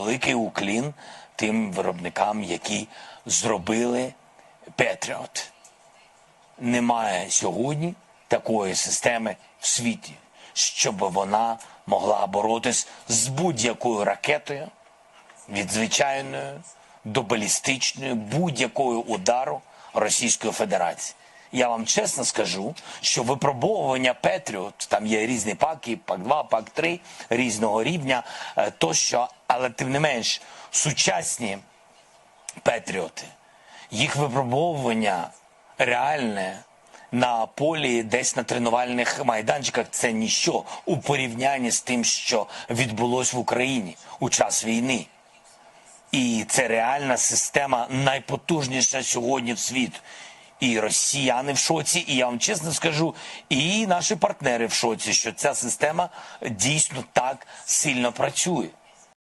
великий уклін тим виробникам, які зробили Петріот. Немає сьогодні такої системи в світі, щоб вона могла боротись з будь-якою ракетою, від звичайної до балістичної, будь-якою удару Російської Федерації. Я вам чесно скажу, що випробовування Петріот, там є різні паки, пак 2, пак 3 різного рівня, е, тощо, але тим не менш, сучасні Петріоти, їх випробовування реальне на полі, десь на тренувальних майданчиках, це ніщо у порівнянні з тим, що відбулось в Україні у час війни. І це реальна система найпотужніша сьогодні в світ. І росіяни в шоці, і я вам чесно скажу, і наші партнери в шоці, що ця система дійсно так сильно працює.